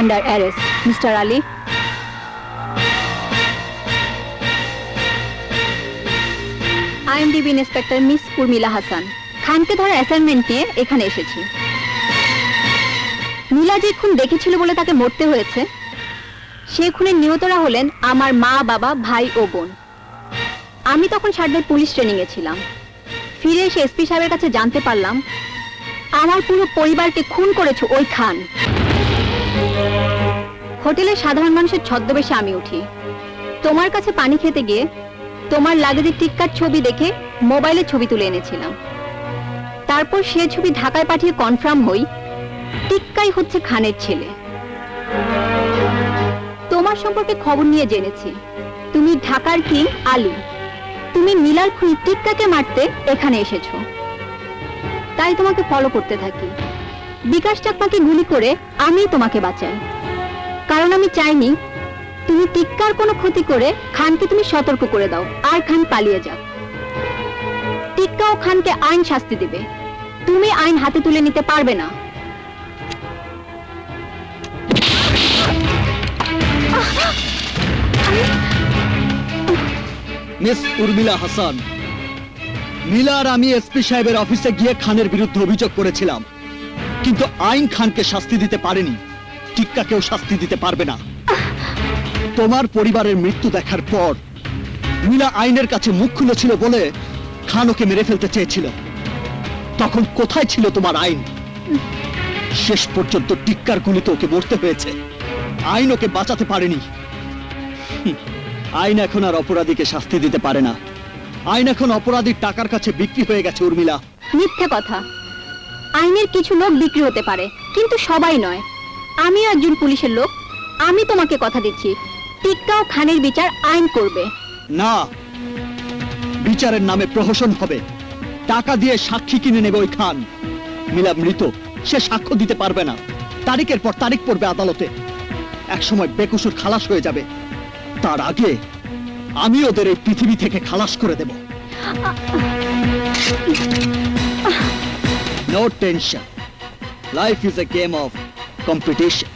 Under arrest mister Ali IMDB inspector miss Urmila Hasan খানকে ধরা assignment নিয়ে এখানে এসেছি। নীলা যে খুন দেখেছিল বলে তাকে মরতে হয়েছে, সে খুনের নিহতরা হলেন আমার মা, বাবা, ভাই ও বোন। আমি তখন সারদার পুলিশ ট্রেনিংয়ে ছিলাম। ফিরে এসে এসপি সাহেবের কাছে জানতে পারলাম, আমার পুরো পরিবারকে খুন করেছে ওই খান। হোটেলে সাধারণ মানুষের ছদ্মবেশে আমি উঠি। তোমার কাছে পানি খেতে গিয়ে তোমার লাগেজের টিক্কার ছবি দেখে মোবাইলে ছবি তুলে এনেছিলাম। তারপর সে ছবি ঢাকায় পাঠিয়ে কনফার্ম হই, টিক্কাই হচ্ছে খানের ছেলে। তোমার সম্পর্কে খবর নিয়ে জেনেছি। তুমি ঢাকার কিং আলু। তুমি মিলার খুনি টিক্কাকে মারতে এখানে এসেছ। তাই তোমাকে ফলো করতে থাকি। বিকাশ চাকমাকে গুলি করে আমি তোমাকে বাঁচাই। কারণ আমি চাইনি তুমি টিক্কার কোনো ক্ষতি করে খানকে তুমি সতর্ক করে দাও, আর খান পালিয়ে যাও। টিক্কা ও খানকে আইন শাস্তি দেবে। তুমি আইন হাতে তুলে নিতে পারবে না। মিস উর্মিলা হাসান মিলা আর আমি এসপি সাহেবের অফিসে গিয়ে খানের বিরুদ্ধে অভিযোগ করেছিলাম, কিন্তু আইন খানকে শাস্তি দিতে পারেনি। টিক্কাকেও শাস্তি দিতে পারবে না। তোমার পরিবারের মৃত্যু দেখার পর মিলা আইনের কাছে মুখ খুলেছিল বলে খান ওকে মেরে ফেলতে চেয়েছিল। তখন কোথায় ছিল তোমার আইন? শেষ পর্যন্ত টিক্কার গুলিতে ওকে মরতে হয়েছে। আইন ওকে বাঁচাতে পারেনি। আইন এখন আর অপরাধীকে শাস্তি দিতে পারে না। আইন এখন অপরাধীর টাকার কাছে বিক্রি হয়ে গেছে, উর্মিলা। মিথ্যে কথা। আইনের কিছু লোক বিক্রি হতে পারে, কিন্তু সবাই নয়। আমিও একজন পুলিশের লোক। আমি তোমাকে কথা দিচ্ছি। টিক্কা ও খানের বিচার আইন করবে। না। বিচারের নামে প্রহসন হবে। টাকা দিয়ে সাক্ষী কিনে নেবে ওই খান। মিলা মৃত সে সাক্ষ্য দিতে পারবে না। তারিখের পর তারিখ পড়বে আদালতে। একসময় বেকসুর খালাস হয়ে যাবে। তার আগে আমি ওদের এই পৃথিবী থেকে খালাস করে দেব। No tension life is a game of competition.